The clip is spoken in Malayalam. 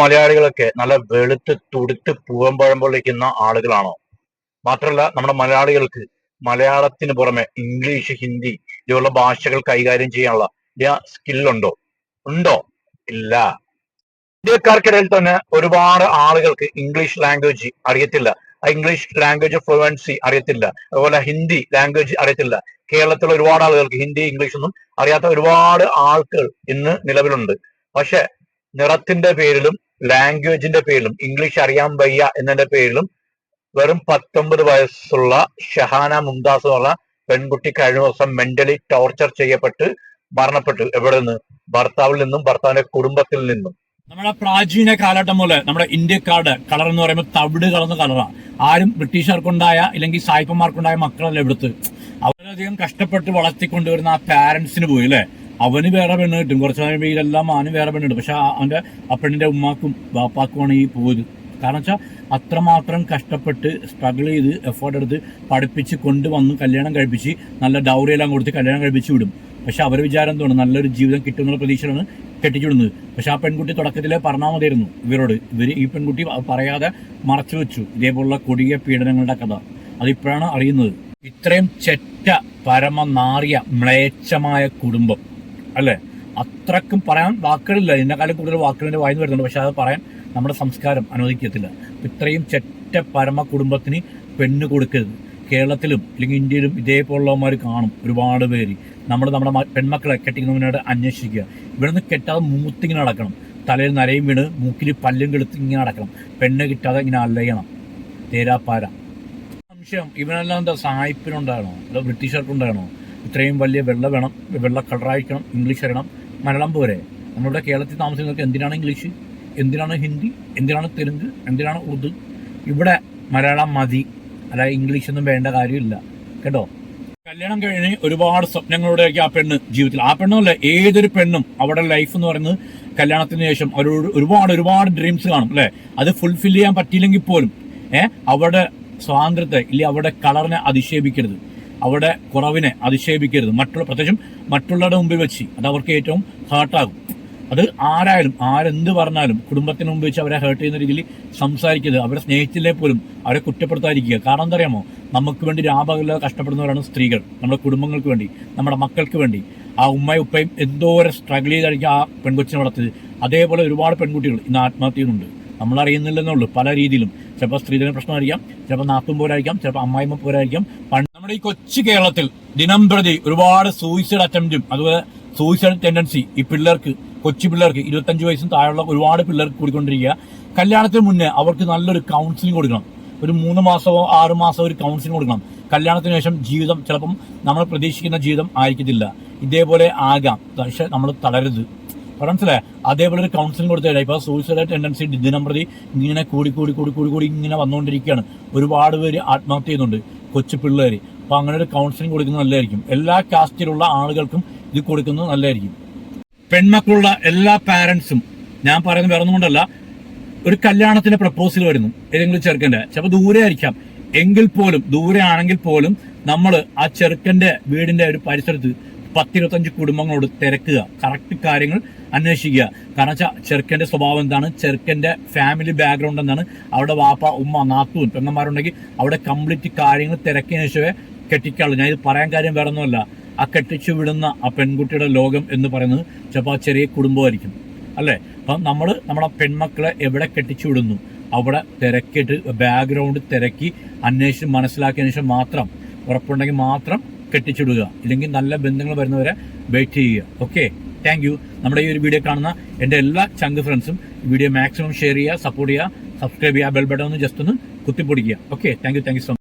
മലയാളികളൊക്കെ നല്ല വെളുത്ത് തുടുത്ത് പൂവമ്പഴം പൊള്ളിക്കുന്ന ആളുകളാണോ? മാത്രമല്ല നമ്മുടെ മലയാളികൾക്ക് മലയാളത്തിന് പുറമെ ഇംഗ്ലീഷ് ഹിന്ദി ഇതുപോലുള്ള ഭാഷകൾ കൈകാര്യം ചെയ്യാനുള്ള സ്കില്ലുണ്ടോ ഉണ്ടോ? ഇല്ല. ഇന്ത്യക്കാർക്കിടയിൽ തന്നെ ഒരുപാട് ആളുകൾക്ക് ഇംഗ്ലീഷ് ലാംഗ്വേജ് അറിയത്തില്ല. ഇംഗ്ലീഷ് ലാംഗ്വേജ് ഫ്ലുവൻസി അറിയത്തില്ല. അതുപോലെ ഹിന്ദി ലാംഗ്വേജ് അറിയത്തില്ല. കേരളത്തിലെ ഒരുപാട് ആളുകൾക്ക് ഹിന്ദി ഇംഗ്ലീഷ് ഒന്നും അറിയാത്ത ഒരുപാട് ആൾക്കാർ ഇന്ന് നിലവിലുണ്ട്. പക്ഷെ നിറത്തിന്റെ പേരിലും ലാംഗ്വേജിന്റെ പേരിലും ഇംഗ്ലീഷ് അറിയാൻ വയ്യ എന്നതിന്റെ പേരിലും വെറും പത്തൊമ്പത് വയസ്സുള്ള ഷഹാന മുംതാസ് എന്ന് പറഞ്ഞ പെൺകുട്ടി കഴിഞ്ഞ ദിവസം മെന്റലി ടോർച്ചർ ചെയ്യപ്പെട്ട് മരണപ്പെട്ടു. എവിടെ നിന്ന്? ഭർത്താവിൽ നിന്നും ഭർത്താവിന്റെ കുടുംബത്തിൽ നിന്നും. നമ്മുടെ പ്രാചീന കാലഘട്ടം പോലെ നമ്മുടെ ഇന്ത്യക്കാരുടെ കളർ എന്ന് പറയുമ്പോൾ തവിട് കളർന്ന കളറാണ് ആരും ബ്രിട്ടീഷുകാർക്കുണ്ടായ ഇല്ലെങ്കിൽ സായിപ്പന്മാർക്കുണ്ടായ മക്കളല്ല ഇവിടുത്ത്. അവരധികം കഷ്ടപ്പെട്ട് വളർത്തിക്കൊണ്ടുവരുന്ന ആ പാരന്റ്സിന് പോയി അല്ലെ? അവന് വേറെ പെണ്ണ് കിട്ടും. കുറച്ച് കഴിയുമ്പോൾ ഇതെല്ലാം അവന് വേറെ പെണ്ണ് കിട്ടും. പക്ഷെ അവന്റെ ആ പെണ്ണിന്റെ ഉമ്മാക്കും ബാപ്പാക്കുമാണ് ഈ പോയത് കാരണം വെച്ചാൽ അത്രമാത്രം കഷ്ടപ്പെട്ട് സ്ട്രഗിൾ ചെയ്ത് എഫേർട്ട് എടുത്ത് പഠിപ്പിച്ച് കൊണ്ടുവന്ന് കല്യാണം കഴിപ്പിച്ച് നല്ല ഡൗറി എല്ലാം കൊടുത്ത് കല്യാണം കഴിപ്പിച്ച് വിടും. പക്ഷെ അവർ വിചാരം എന്താണ് നല്ലൊരു ജീവിതം കിട്ടുമെന്നുള്ള പ്രതീക്ഷയാണ് കെട്ടിച്ചുവിടുന്നത്. പക്ഷെ ആ പെൺകുട്ടി തുടക്കത്തിൽ പറഞ്ഞാൽ മതിയായിരുന്നു ഇവരോട്. ഇവർ ഈ പെൺകുട്ടി പറയാതെ മറച്ചു വെച്ചു. ഇതേപോലുള്ള കൊടിയ പീഡനങ്ങളുടെ കഥ. അതിപ്പോഴാണ് അറിയുന്നത്. ഇത്രയും ചെറ്റ പരമ നാറിയ മ്ലേച്ഛമായ കുടുംബം. അല്ലേ? അത്രക്കും പറയാൻ വാക്കുകളില്ല. ഇതിനെക്കാളും കൂടുതൽ വാക്കുകളിന്റെ വായിന്ന് വരുന്നുണ്ട്. പക്ഷെ അത് പറയാൻ നമ്മുടെ സംസ്കാരം അനുവദിക്കത്തില്ല. ഇത്രയും ചെറ്റ പരമ കുടുംബത്തിന് പെണ്ണ് കൊടുക്കരുത്. കേരളത്തിലും അല്ലെങ്കിൽ ഇന്ത്യയിലും ഇതേപോലുള്ളവന്മാർ കാണും ഒരുപാട് പേര്. നമ്മൾ നമ്മുടെ പെൺമക്കളെ കെട്ടിക്കുന്നതിനോട് അന്വേഷിക്കുക. ഇവിടെ നിന്ന് കെട്ടാതെ മൂത്തിങ്ങനെ നടക്കണം. തലയിൽ നരയും വീണ് മൂക്കിൽ പല്ലും കെടുത്ത് ഇങ്ങനെ നടക്കണം. പെണ്ണ് കിട്ടാതെ ഇങ്ങനെ അല്ലയണം തേരാപ്പാര. സംശയം ഇവനെല്ലാം എന്താ സായിപ്പിനുണ്ടാകണോ അതോ ബ്രിട്ടീഷുകാർക്കുണ്ടാകണോ ഇത്രയും വലിയ വെള്ള വേണം വെള്ള കളറായിരിക്കണം ഇംഗ്ലീഷ് അറിയണം. മലയാളം പോരെ. നമ്മളുടെ കേരളത്തിൽ താമസിക്കുന്നവർക്ക് എന്തിനാണ് ഇംഗ്ലീഷ് എന്തിനാണ് ഹിന്ദി? എന്തിനാണ് തെലുങ്ക്? എന്തിനാണ് ഉറുദു ഇവിടെ മലയാളം മതി. അല്ലാതെ ഇംഗ്ലീഷ് ഒന്നും വേണ്ട കാര്യമില്ല. കേട്ടോ? കല്യാണം കഴിഞ്ഞ് ഒരുപാട് സ്വപ്നങ്ങളോടെയൊക്കെ ആ പെണ്ണ് ജീവിതത്തിൽ. ആ പെണ്ണല്ല ഏതൊരു പെണ്ണും അവിടെ ലൈഫ് എന്ന് പറയുന്നത് കല്യാണത്തിന് ശേഷം അവരോട് ഒരുപാട് ഒരുപാട് ഡ്രീംസ് കാണും അല്ലെ? അത് ഫുൾഫിൽ ചെയ്യാൻ പറ്റിയില്ലെങ്കിൽ പോലും ഏഹ് അവിടെ സ്വാതന്ത്ര്യത്തെ ഇല്ലെങ്കിൽ അവിടെ കളറിനെ അധിക്ഷേപിക്കരുത്. അവിടെ കുറവിനെ അധിക്ഷേപിക്കരുത്. മറ്റുള്ള പ്രത്യേകിച്ചും മറ്റുള്ളവരുടെ മുമ്പിൽ വെച്ച് അത് അവർക്ക് ഏറ്റവും ഹേർട്ടാകും അത് ആരായാലും ആരെന്ത് പറഞ്ഞാലും കുടുംബത്തിന് മുമ്പ് വെച്ച് അവരെ ഹേർട്ട് ചെയ്യുന്ന രീതിയിൽ സംസാരിക്കരുത്. അവരെ സ്നേഹിച്ചില്ലേ പോലും അവരെ കുറ്റപ്പെടുത്താതിരിക്കുക. കാരണം എന്താ അറിയാമോ നമുക്ക് വേണ്ടി രാപകല കഷ്ടപ്പെടുന്നവരാണ് സ്ത്രീകൾ. നമ്മുടെ കുടുംബങ്ങൾക്ക് വേണ്ടി നമ്മുടെ മക്കൾക്ക് വേണ്ടി. ആ ഉമ്മയും ഉപ്പയും എന്തോരം സ്ട്രഗിൾ ചെയ്തായിരിക്കും ആ പെൺകൊച്ചിനെ വളർത്തിയത്. അതേപോലെ ഒരുപാട് പെൺകുട്ടികൾ ഇന്ന് ആത്മഹത്യ ചെയ്യുന്നുണ്ട്. നമ്മൾ പല രീതിയിലും. ചിലപ്പോൾ സ്ത്രീധന പ്രശ്നമായിരിക്കാം ചിലപ്പോൾ നാത്തും പോരായിരിക്കാം ചിലപ്പോൾ അമ്മായിമ്മ പോരായിരിക്കാം പണ്ട് നമ്മുടെ ഈ കൊച്ചു കേരളത്തിൽ ദിനം പ്രതി ഒരുപാട് സൂയിസൈഡ് അറ്റംപ്റ്റും അതുപോലെ സൂയിസൈഡ് ടെൻഡൻസി ഈ പിള്ളേർക്ക് കൊച്ചു പിള്ളേർക്ക് ഇരുപത്തഞ്ച് വയസ്സും താഴെയുള്ള ഒരുപാട് പിള്ളേർക്ക് കൂടിക്കൊണ്ടിരിക്കുക. കല്യാണത്തിന് മുന്നേ അവർക്ക് നല്ലൊരു കൗൺസിലിംഗ് കൊടുക്കണം. ഒരു മൂന്ന് മാസമോ ആറ് മാസമോ ഒരു കൗൺസിലിംഗ് കൊടുക്കണം. കല്യാണത്തിന് ശേഷം ജീവിതം ചിലപ്പം നമ്മൾ പ്രതീക്ഷിക്കുന്ന ജീവിതം ആയിരിക്കത്തില്ല. ഇതേപോലെ ആകാം. പക്ഷെ നമ്മൾ തളരരുത്. മനസ്സിലായി? അതേപോലെ ഒരു കൗൺസിലിംഗ് കൊടുത്തില്ല ഇപ്പൊ സൂയിസൈഡ് ടെൻഡൻസി ദിനം പ്രതി ഇങ്ങനെ കൂടി കൂടി കൂടി കൂടി കൂടി ഇങ്ങനെ വന്നുകൊണ്ടിരിക്കുകയാണ്. ഒരുപാട് പേര് ആത്മഹത്യ ചെയ്യുന്നുണ്ട്. കൊച്ചു പിള്ളേര്. അപ്പൊ അങ്ങനെ ഒരു കൗൺസിലിംഗ് കൊടുക്കുന്നത് നല്ലതായിരിക്കും. എല്ലാ കാസ്റ്റിലുള്ള ആളുകൾക്കും ഇത് കൊടുക്കുന്നത് നല്ലതായിരിക്കും. പെൺമക്കളുള്ള എല്ലാ പാരന്റ്സും ഞാൻ പറയുന്നത് വേറെ ഒന്നും കൊണ്ടല്ല ഒരു കല്യാണത്തിന്റെ പ്രപ്പോസൽ വരുന്നു. ഏതെങ്കിലും ചെറുക്കന്റെ ചിലപ്പോൾ ദൂരെ ആയിരിക്കാം. എങ്കിൽ പോലും ദൂരെ ആണെങ്കിൽ പോലും നമ്മൾ ആ ചെറുക്കന്റെ വീടിന്റെ ഒരു പരിസരത്ത് പത്തിരുപത്തഞ്ച് കുടുംബങ്ങളോട് തിരക്കുക കറക്റ്റ് കാര്യങ്ങൾ അന്വേഷിക്കുക. കാരണം വെച്ചാൽ ചെറുക്കന്റെ സ്വഭാവം എന്താണ്? ചെറുക്കന്റെ ഫാമിലി ബാക്ക്ഗ്രൗണ്ട് എന്താണ്? അവിടെ വാപ്പ ഉമ്മ നാത്തൂൻ പെങ്ങന്മാരുണ്ടെങ്കിൽ അവിടെ കംപ്ലീറ്റ് കാര്യങ്ങൾ തിരക്കിയതിനു ശേഷമേ കെട്ടിക്കാളൂ ഞാൻ ഇത് പറയാൻ കാര്യം വേറെ ഒന്നുമല്ല ആ കെട്ടിച്ചു വിടുന്ന ആ പെൺകുട്ടിയുടെ ലോകം എന്ന് പറയുന്നത് ചിലപ്പോൾ ആ ചെറിയ കുടുംബമായിരിക്കും. അല്ലേ? അപ്പം നമ്മൾ നമ്മുടെ പെൺമക്കളെ എവിടെ കെട്ടിച്ചു വിടുന്നു? അവിടെ തിരക്കിയിട്ട് ബാക്ക്ഗ്രൗണ്ട് തിരക്കി അന്വേഷിച്ച് മനസ്സിലാക്കിയതിനു ശേഷം മാത്രം ഉറപ്പുണ്ടെങ്കിൽ മാത്രം കെട്ടിച്ചിടുക. ഇല്ലെങ്കിൽ നല്ല ബന്ധങ്ങൾ വരുന്നവരെ വെയിറ്റ് ചെയ്യുക. ഓക്കെ താങ്ക് യു നമ്മുടെ ഈ ഒരു വീഡിയോ കാണുന്ന എന്റെ എല്ലാ ചങ്ക് ഫ്രണ്ട്സും വീഡിയോ മാക്സിമം ഷെയർ ചെയ്യുക സപ്പോർട്ട് ചെയ്യുക സബ്സ്ക്രൈബ് ചെയ്യുക ബെൽ ബട്ടൺ ഒന്ന് ജസ്റ്റ് ഒന്ന് കുത്തിപ്പൊടിക്കുക. Okay thank you thank you so